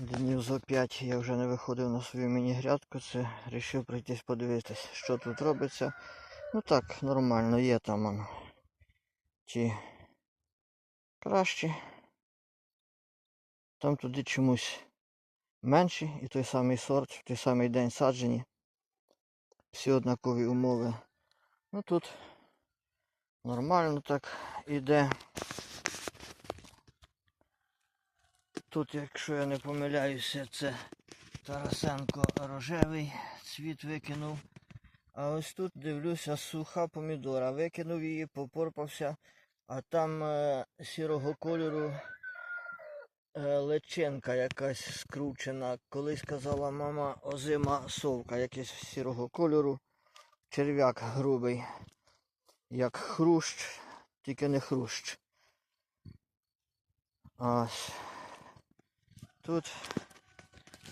Днів за 5 я вже не виходив на свою міні-грядку, це вирішив пройтись подивитись, що тут робиться. Ну так, нормально, є там он. Ті кращі. Там туди чомусь менші і той самий сорт, в той самий день саджені. Всі однакові умови. Ну тут нормально так іде. Тут, якщо я не помиляюся, це Тарасенко рожевий цвіт викинув. А ось тут дивлюся суха помідора. Викинув її, попорпався, а там е, сірого кольору е, личинка якась скручена. Колись казала мама озима совка, якась сірого кольору. Черв'як грубий, як хрущ, тільки не хрущ. Ось. Тут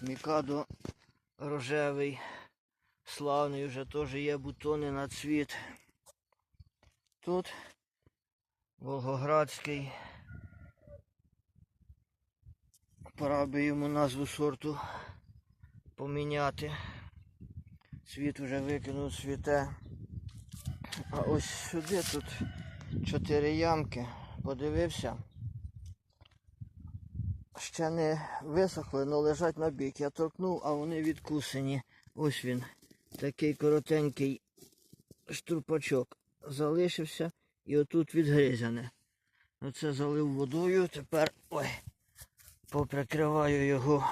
Мікадо рожевий, славний, вже теж є бутони на цвіт. Тут Волгоградський. Пора би йому назву сорту поміняти. Цвіт вже викинув цвіте. А ось сюди тут чотири ямки. Подивився ще не висохли, але лежать на бік. Я торкнув, а вони відкусені. Ось він. Такий коротенький штурпачок. Залишився і отут відгризяне. Оце залив водою. Тепер ой, поприкриваю його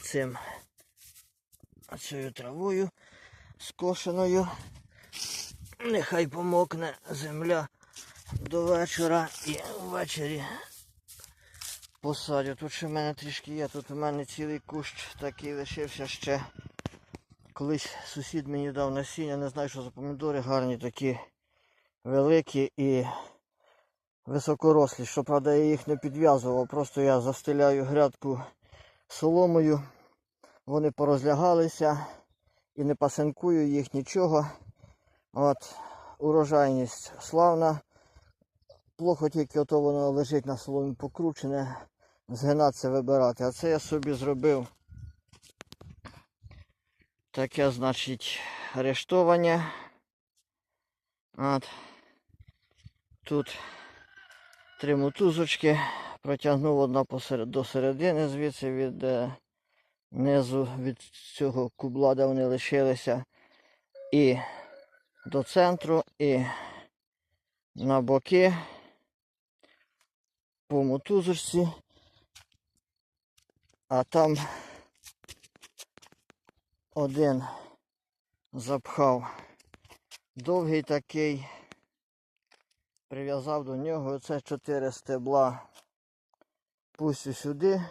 цим цією травою скошеною. Нехай помокне земля до вечора і ввечері посадю. Тут ще в мене трішки є, тут у мене цілий кущ такий лишився ще. Колись сусід мені дав насіння, не знаю, що за помідори гарні такі великі і високорослі. Щоправда, я їх не підв'язував, просто я застеляю грядку соломою. Вони порозлягалися і не пасинкую їх нічого. От, урожайність славна. Плохо тільки ото воно лежить на соломі покручене, згинатися вибирати. А це я собі зробив таке, значить, арештовання. От. Тут три мотузочки. Протягнув одна посеред, до середини звідси від е, низу від цього кубла, де вони лишилися. І до центру, і на боки по мотузочці, а там один запхав. Довгий такий, прив'язав до нього. Оце чотири стебла, пустю сюди,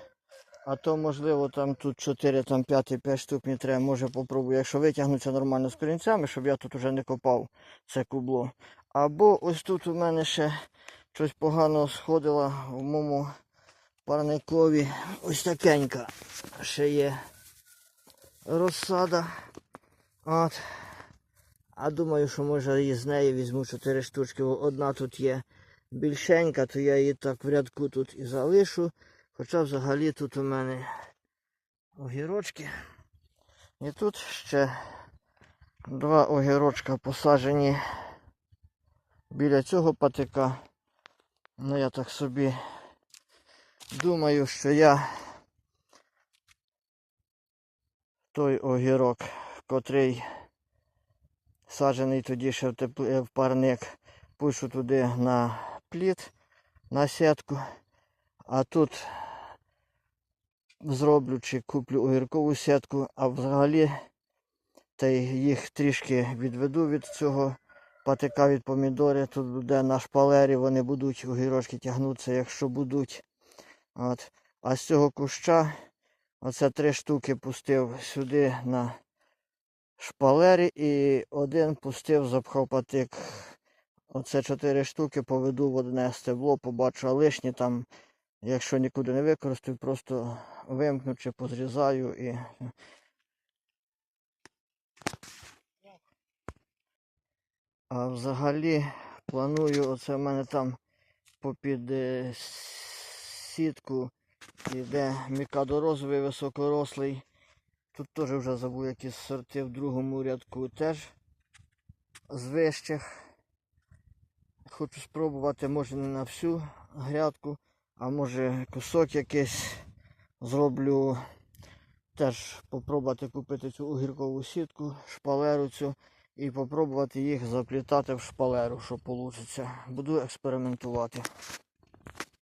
а то можливо там тут 4, там 5, 5 штук не треба, може попробую, якщо витягнуться нормально з корінцями, щоб я тут уже не копав це кубло. Або ось тут у мене ще щось погано сходило в моєму парникові. Ось такенька ще є розсада. От. А думаю, що може і з неї візьму 4 штучки. Одна тут є більшенька, то я її так в рядку тут і залишу. Хоча взагалі тут у мене огірочки. І тут ще два огірочка посаджені біля цього патика. Ну я так собі думаю, що я той огірок, котрий саджений тоді ще в, тепл- в парник, пишу туди на пліт, на сітку, а тут зроблю чи куплю огіркову сітку, а взагалі та їх трішки відведу від цього патика від помідори. Тут буде на шпалері, вони будуть огірочки тягнутися, якщо будуть. От. А з цього куща оце три штуки пустив сюди на шпалері і один пустив, запхав патик. Оце чотири штуки поведу в одне стебло, побачу, а лишні там, якщо нікуди не використаю, просто вимкну чи позрізаю і. А взагалі планую, оце в мене там попід е, сітку Іде мікадо розовий високорослий. Тут теж вже забув якісь сорти в другому рядку теж з вищих. Хочу спробувати, може не на всю грядку, а може кусок якийсь зроблю. Теж попробувати купити цю огіркову сітку, шпалеру цю і попробувати їх заплітати в шпалеру, що вийде. Буду експериментувати.